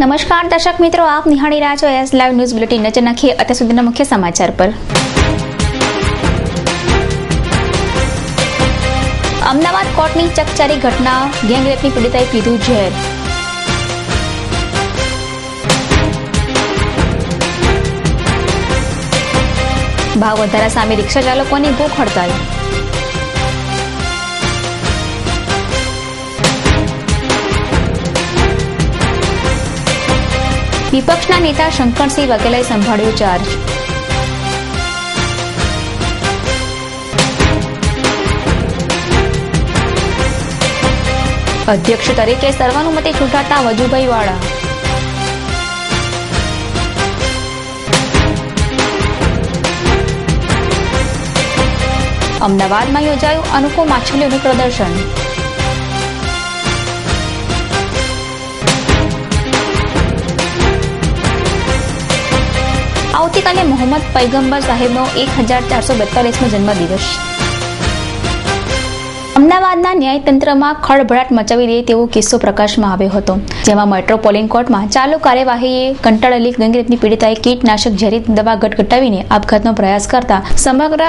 નમસ્કાર, દર્શક મિત્રો, આપ નિહાળી રહ્યા છો એસ લાઈવ ન્યૂઝ બુલેટિન નજર નાખીએ અત્યાર સુધીના મુખ્ય સમાચાર પર. અમદાવાદ કોર્ટની ચકચારી ઘટના, ગેંગરેપની પીડિતાએ પીધું ઝેર. ભાવ વધારા સામે રિક્ષા ચાલકોની ભૂખ હડતાલ. વિપક્ષના નેતા શંકરસિંહ વઘેલાએ સંભાળ્યો ચાર્જ અધ્યક્ષ તરીકે સર્વાનુમતે ચૂંટાતા વજુભાઈ વાળા. અમદાવાદમાં યોજાયું અનુકો માછલીઓનું પ્રદર્શન. આવતીકાલે મોહમ્મદ પૈગંબર સાહેબનો એક હજાર ચારસો બેતાલીસમો જન્મદિવસ. અમદાવાદના ન્યાયતંત્રમાં ખળભળાટ મચાવી દે તેવો કિસ્સો પ્રકાશમાં આવ્યો હતો, જેમાં મેટ્રોપોલિટન કોર્ટમાં ચાલુ કાર્યવાહીએ કંટાળેલી ગંગરેપની પીડિતાએ કીટનાશક ઝેરી દવા ગટગટાવીને આપઘાતનો પ્રયાસ કરતા સમગ્ર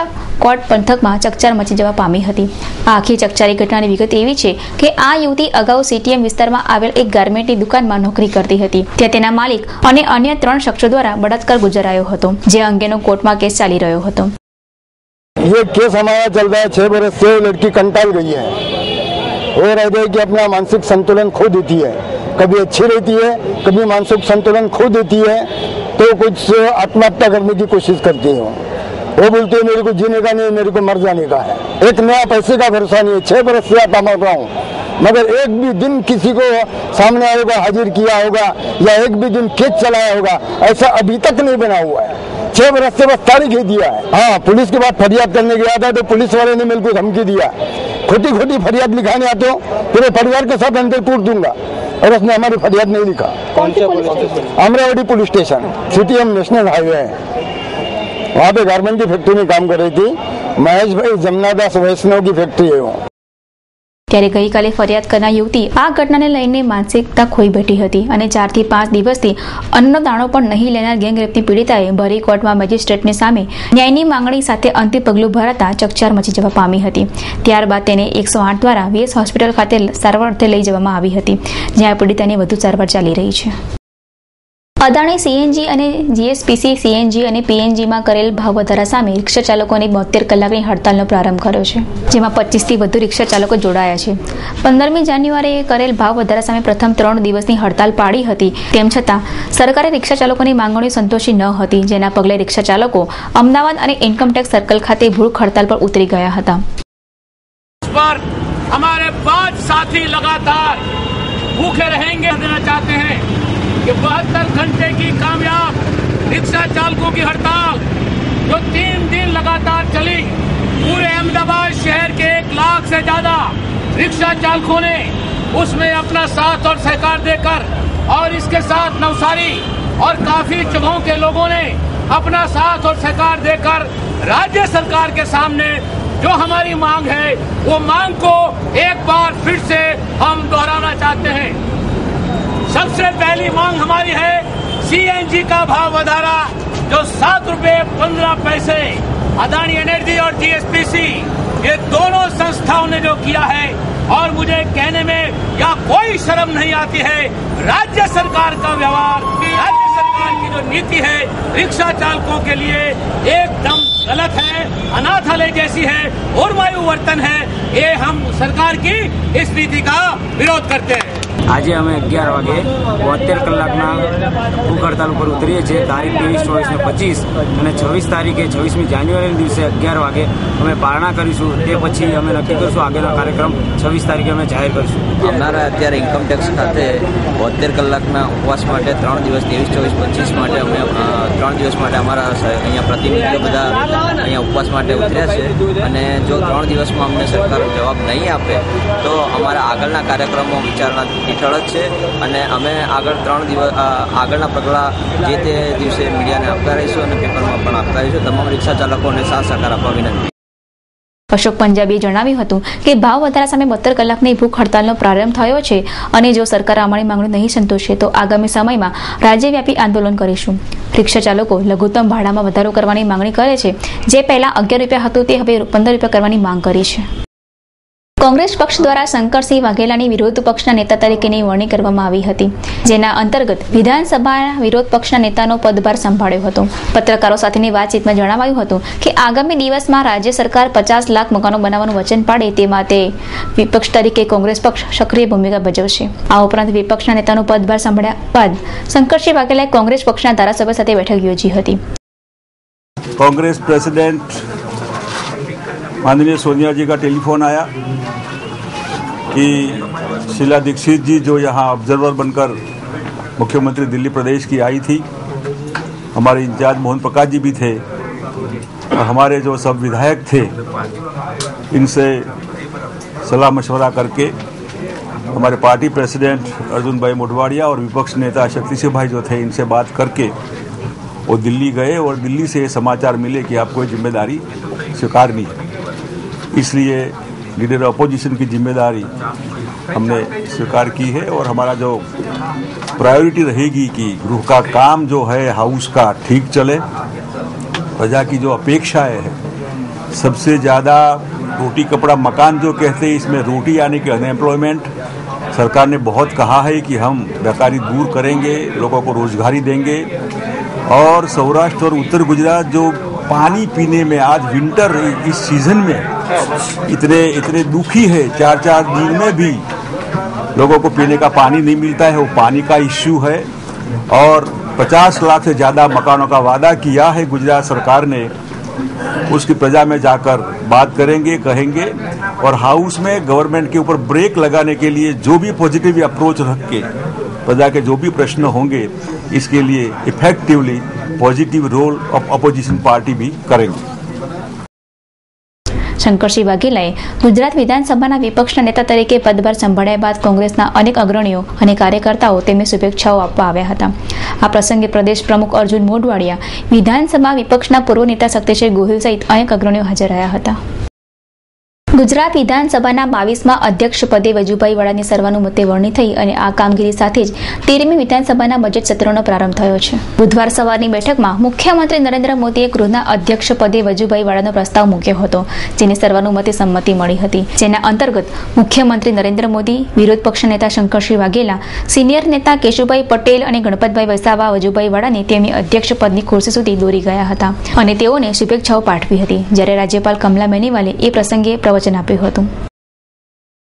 કોર્ટ પંથકમાં ચકચાર મચી જવા પામી હતી. આ આખી ચકચારી ઘટનાની વિગત એવી છે કે આ યુવતી અગાઉ સીટીએમ વિસ્તારમાં આવેલ એક ગાર્મેન્ટની દુકાનમાં નોકરી કરતી હતી. ત્યાં તેના માલિક અને અન્ય ત્રણ શખ્સો દ્વારા બળાત્કાર ગુજરાયો હતો, જે અંગેનો કોર્ટમાં કેસ ચાલી રહ્યો હતો. ये केस हमारा चल रहा है, छह बरस से लड़की कंटाल गई है। वो रहते हैं कि अपना मानसिक संतुलन खो देती है। कभी अच्छी रहती है, कभी मानसिक संतुलन खो देती है तो कुछ आत्महत्या करने की कोशिश करती है वो। बोलती है, मेरे को जीने का नहीं मेरे को मर जाने का है। एक नया पैसे का भरोसा नहीं है। छह बरस से आता मर रहा हूँ। मगर एक भी दिन किसी को सामने आएगा, हाजिर किया होगा, या एक भी दिन केस चलाया होगा, ऐसा अभी तक नहीं बना हुआ है। छह बरस से बस तारीख ही दिया है। हाँ पुलिस के बाद फरियाद करने गया था तो पुलिस वाले ने मेरे को धमकी दिया। खोटी खोटी फरियाद लिखाने आते हो पूरे परिवार के साथ अंदर कूट दूँगा। और उसने हमारी फरियाद नहीं लिखा। कौन सी police station? Amravati police station city M national highway है। वहाँ पे गारमेंट की फैक्ट्री में काम कर रही थी। महेश भाई जमनादास वैष्णव की फैक्ट्री है वो। ત્યારે ગઈકાલે ફરિયાદ કરનાર યુવતી આ ઘટનાને લઈને માનસિકતા ખોઈ બેઠી હતી અને ચારથી પાંચ દિવસથી અન્નનો દાણો પણ નહીં લેનાર ગેંગરેપની પીડિતાએ ભરી કોર્ટમાં મેજિસ્ટ્રેટની સામે ન્યાયની માંગણી સાથે અંતિમ પગલું ભરાતા ચકચાર મચી જવા પામી હતી. ત્યારબાદ તેને એકસો આઠ દ્વારા વીએસ હોસ્પિટલ ખાતે સારવાર અર્થે લઈ જવામાં આવી હતી. જ્યાં પીડિતાની વધુ સારવાર ચાલી રહી છે. અદાણી સીએનજી અને જીએસપીસી સીએનજી અને પીએનજીમાં કરેલ ભાવ વધારા સામે રિક્ષા ચાલકોની બોતેર કલાકની હડતાલનો પ્રારંભ કર્યો છે જેમાં પચીસથી વધુ રિક્ષા ચાલકો જોડાયા છે પંદરમી જાન્યુઆરીએ કરેલ ભાવ વધારા સામે પ્રથમ ત્રણ દિવસની હડતાલ પાડી હતી તેમ છતાં સરકારે રિક્ષા ચાલકોની માંગણીઓ સંતોષી ન હતી જેના પગલે રિક્ષા ચાલકો અમદાવાદ અને ઇન્કમટેક્સ સર્કલ ખાતે ભૂખ હડતાલ પર ઉતરી ગયા હતા पर हमारे पांच साथी लगातार भूखे रहेंगे देना चाहते हैं कि बहत्तर घंटे की कामयाब रिक्शा चालकों की हड़ताल, जो तीन दिन लगातार चली, पूरे अहमदाबाद शहर के एक लाख से ज़्यादा रिक्शा चालकों ने उसमें अपना साथ और सहकार देकर और इसके साथ नवसारी और काफ़ी जगहों के लोगों ने अपना साथ और सहकार देकर राज्य सरकार के सामने जो हमारी मांग है, वो मांग को एक बार फिर से हम दोहराना चाहते हैं। सबसे पहली मांग हमारी है सीएनजी का भाव वधारा जो सात रूपए पंद्रह पैसे, अदानी एनर्जी और टीएसपीसी ये दोनों संस्थाओं ने जो किया है, और मुझे कहने में या कोई शर्म नहीं आती है, राज्य सरकार का व्यवहार, राज्य सरकार की जो नीति है, रिक्शा चालकों के लिए एकदम गलत है, अनाथालय जैसी है, और वायु वर्तन है, ये हम सरकार की इस नीति का विरोध करते हैं। આજે અમે અગિયાર વાગે બોતેર કલાકના ભૂખ હડતાલ ઉપર ઉતરીએ છીએ. તારીખ ત્રેવીસ, ચોવીસ ને પચીસ અને છવ્વીસ તારીખે છવ્વીસમી જાન્યુઆરીના દિવસે અગિયાર વાગે અમે પારણા કરીશું. તે પછી અમે નક્કી કરીશું આગળનો કાર્યક્રમ છવ્વીસ તારીખે અમે જાહેર કરીશું. અમારા અત્યારે ઇન્કમટેક્સ ખાતે બોતેર કલાકના ઉપવાસ માટે ત્રણ દિવસ, ત્રેવીસ, ચોવીસ, પચીસ માટે અમે ત્રણ દિવસ માટે અમારા અહીંયા પ્રતિનિધિઓ બધા અહીંયા ઉપવાસ માટે ઉતર્યા છે. અને જો ત્રણ દિવસમાં અમને સરકાર જવાબ નહીં આપે, તો અમારા આગળના કાર્યક્રમો વિચારણા હેઠળ જ છે અને અમે આગળ ત્રણ દિવસ આગળના પગલાં જે તે દિવસે મીડિયાને આપતા રહીશું અને પેપરમાં પણ આપતા રહીશું. તમામ રિક્ષા ચાલકોને સાથ સહકાર આપવા વિનંતી. અશોક પંજાબીએ જણાવ્યું હતું કે ભાવ વધારા સામે બત્તર કલાકની ભૂખ હડતાલનો પ્રારંભ થયો છે અને જો સરકાર અમારી માંગણી નહીં સંતોષે તો આગામી સમયમાં રાજ્યવ્યાપી આંદોલન કરીશું. રિક્ષા ચાલકો લઘુત્તમ ભાડામાં વધારો કરવાની માંગણી કરે છે. જે પહેલા અગિયાર રૂપિયા હતું તે હવે પંદર રૂપિયા કરવાની માંગ કરી છે. કોંગ્રેસ પક્ષ દ્વારા શંકરસિંહ વાઘેલાની વિરોધ પક્ષના નેતા તરીકેની વરણી કરવામાં આવી હતી જેના અંતર્ગત વિધાનસભાના વિરોધ પક્ષના નેતાનો પદભાર સંભાળ્યો હતો પત્રકારો સાથેની વાતચીતમાં જણાવાયું હતું કે આગામી દિવસમાં રાજ્ય સરકાર પચાસ લાખ મકાનો બનાવવાનું વચન પાડે તે માટે વિપક્ષ તરીકે કોંગ્રેસ પક્ષ સક્રિય ભૂમિકા ભજવશે આ ઉપરાંત વિપક્ષના નેતાનો પદભાર સંભાળ્યા બાદ શંકરસિંહ વાઘેલાએ કોંગ્રેસ પક્ષના ધારાસભ્ય સાથે બેઠક યોજી હતી कांग्रेस प्रेसिडेंट माननीय सोनिया जी का टेलीफोन आया कि शीला दीक्षित जी जो यहाँ ऑब्जर्वर बनकर मुख्यमंत्री दिल्ली प्रदेश की आई थी, हमारे इंचार्ज मोहन प्रकाश जी भी थे, और हमारे जो सब विधायक थे, इनसे सलाह मशवरा करके हमारे पार्टी प्रेसिडेंट अर्जुन भाई मोढवाड़िया और विपक्ष नेता शक्ति सिंह भाई जो थे, इनसे बात करके वो दिल्ली गए और दिल्ली से समाचार मिले कि आपको ज़िम्मेदारी स्वीकारनी है। इसलिए लीडर अपोजिशन की ज़िम्मेदारी हमने स्वीकार की है और हमारा जो प्रायोरिटी रहेगी कि गृह का काम जो है, हाउस का ठीक चले, प्रजा की जो अपेक्षाएँ है, सबसे ज़्यादा रोटी कपड़ा मकान जो कहते हैं, इसमें रोटी यानी कि अनएम्प्लॉयमेंट सरकार ने बहुत कहा है कि हम बेकारी दूर करेंगे, लोगों को रोजगारी देंगे। और सौराष्ट्र और उत्तर गुजरात जो पानी पीने में आज विंटर इस सीज़न में इतने इतने दुखी है चार चार दिन में भी लोगों को पीने का पानी नहीं मिलता है, वो पानी का इश्यू है। और 50 लाख से ज़्यादा मकानों का वादा किया है, गुजरात सरकार ने। उसकी प्रजा में जाकर बात करेंगे, कहेंगे और हाउस में गवर्नमेंट के ऊपर ब्रेक लगाने के लिए जो भी पॉजिटिव अप्रोच रख के, प्रजा के जो भी प्रश्न होंगे, इसके लिए effectively positive role of opposition party भी करेंगे। શંકરસિંહ વાઘેલાએ ગુજરાત વિધાનસભાના વિપક્ષના નેતા તરીકે પદભાર સંભાળ્યા બાદ કોંગ્રેસના અનેક અગ્રણીઓ અને કાર્યકર્તાઓ તેમને શુભેચ્છાઓ આપવા આવ્યા હતા. આ પ્રસંગે પ્રદેશ પ્રમુખ અર્જુન મોઢવાડિયા વિધાનસભા વિપક્ષના પૂર્વ નેતા શક્તિસિંહ ગોહિલ સહિત અનેક અગ્રણીઓ હાજર રહ્યા હતા. ગુજરાત વિધાનસભાના બાવીસમાં અધ્યક્ષ પદે વજુભાઈ વાળાની સર્વાનુમતે વરણી થઈ અને આ કામગીરી સાથે જ તેરમી વિધાનસભાના બજેટ સત્રનો પ્રારંભ થયો છે. બુધવાર સવારની બેઠકમાં મુખ્યમંત્રી નરેન્દ્ર મોદીએ ગૃહના અધ્યક્ષ પદે વજુભાઈ વાળાનો પ્રસ્તાવ મૂક્યો હતો, જેને સર્વાનુમતે સંમતિ મળી હતી. જેના અંતર્ગત મુખ્યમંત્રી નરેન્દ્ર મોદી, વિરોધ પક્ષ નેતા શંકરસિંહ વાઘેલા, સિનિયર નેતા કેશુભાઈ પટેલ અને ગણપતભાઈ વસાવા વજુભાઈ વાળાને તેમની અધ્યક્ષ પદની ખુરશી સુધી દોરી ગયા હતા. અને તેઓને શુભેચ્છાઓ પાઠવી હતી. જ્યારે રાજ્યપાલ કમલા બેનીવાલે એ પ્રસંગે પ્રવચન આપ્યું હતું.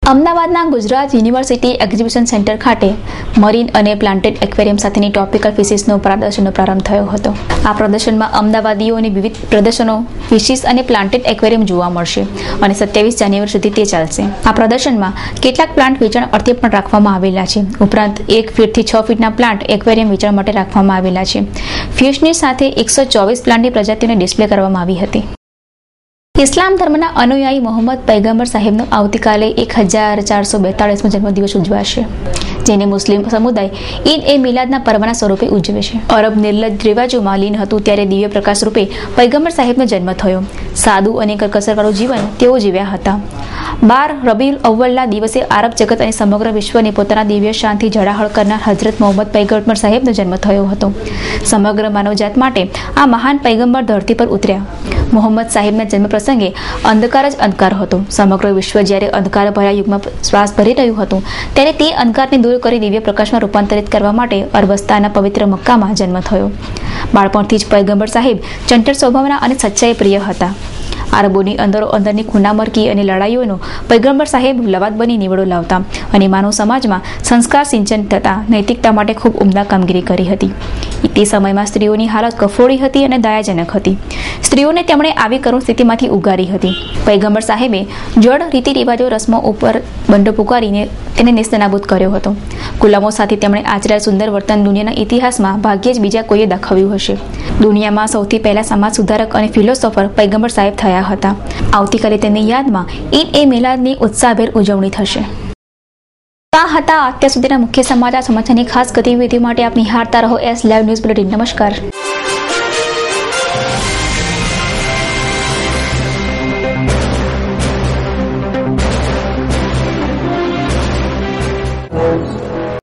અમદાવાદના ગુજરાત યુનિવર્સિટી એક્ઝિબિશન સેન્ટર ખાતે મરીન અને પ્લાન્ટેડ એક્વેરિયમ સાથેની ટોપિકલ ફિશિસનો પ્રદર્શનનો પ્રારંભ થયો હતો. આ પ્રદર્શનમાં અમદાવાદીઓને વિવિધ પ્રદર્શનો, ફિશિસ અને પ્લાન્ટેડ એક્વેરિયમ જોવા મળશે અને સત્યાવીસ જાન્યુઆરી સુધી તે ચાલશે. આ પ્રદર્શનમાં કેટલાક પ્લાન્ટ વેચાણ અર્થે પણ રાખવામાં આવેલા છે. ઉપરાંત એક ફીટથી છ ફીટના પ્લાન્ટ એક્વેરિયમ વેચાણ માટે રાખવામાં આવેલા છે. ફિશની સાથે એકસો ચોવીસ પ્લાન્ટની પ્રજાતિઓને ડિસ્પ્લે કરવામાં આવી હતી. ઇસ્લામ ધર્મના અનુયાયી મોહમ્મદ પૈગંબર સાહેબનો આવતીકાલે એક હજાર ચારસો બેતાળીસમો જન્મદિવસ ઉજવાશે, જેને મુસ્લિમ સમુદાય ઈદ એ મિલાદના પર્વના સ્વરૂપે ઉજવે છે. અરબ નિર્લજ રિવાજોમાં લીન હતું ત્યારે દિવ્ય પ્રકાશ રૂપે પૈગંબર સાહેબનો જન્મ થયો. સાદું અને કરકસરવાળું જીવન તેઓ જીવ્યા હતા. બાર રબીલ અવ્વલના દિવસે આરબ જગત અને સમગ્ર વિશ્વને પોતાના દિવ્ય શાંતિ જળાહળ કરનાર હજરત મોહમ્મદ પૈગંબર સાહેબનો જન્મ થયો હતો. સમગ્ર માનવજાત માટે આ મહાન પૈગંબર ધરતી પર ઉતર્યા. મોહમ્મદ સાહેબના જન્મ પ્રસંગે અંધકાર જ અંધકાર હતો. સમગ્ર વિશ્વ જ્યારે અંધકાર ભર્યા યુગમાં શ્વાસ ભરી રહ્યું હતું, ત્યારે તે અંધકારને દૂર કરી દિવ્ય પ્રકાશમાં રૂપાંતરિત કરવા માટે અરબસ્તાના પવિત્ર મક્કામાં જન્મ થયો. બાળપણથી જ પૈગંબર સાહેબ ચંચળ સ્વભાવના અને સચ્ચાઈ પ્રિય હતા. આરબોની અંદરો અંદરની ખૂનામરકી અને લડાઈઓનો પૈગંબર સાહેબ લવાદ બની નીવડો લાવતા અને માનવ સમાજમાં સંસ્કાર સિંચન થતા નૈતિકતા માટે ખૂબ ઉમદા કામગીરી કરી હતી. તે સમયમાં સ્ત્રીઓની હાલત કફોડી હતી અને દયાજનક હતી. સ્ત્રીઓને તેમણે આવી કરુણ સ્થિતિમાંથી ઉગારી હતી. પૈગંબર સાહેબે જળ રીતિ રિવાજો રસમો ઉપર બંડો પુકારીને તેને નેસ્તનાબૂદ કર્યો હતો. ગુલામો સાથે તેમણે આચરેલ સુંદર વર્તન દુનિયાના ઇતિહાસમાં ભાગ્યે જ બીજા કોઈએ દાખવ્યું હશે. દુનિયામાં સૌથી પહેલા સમાજ સુધારક અને ફિલોસોફર પૈગંબર સાહેબ થયા હતા. આવતીકાલે તેમની યાદમાં ઈદ એ મિલાદની ઉત્સાહભેર ઉજવણી થશે. આ હતા અત્યાર સુધીના મુખ્ય સમાચાર સમાચારની ખાસ ગતિવિધિ માટે આપ નિહાળતા રહો એસ લાઈવ ન્યૂઝ બુલેટિન. નમસ્કાર.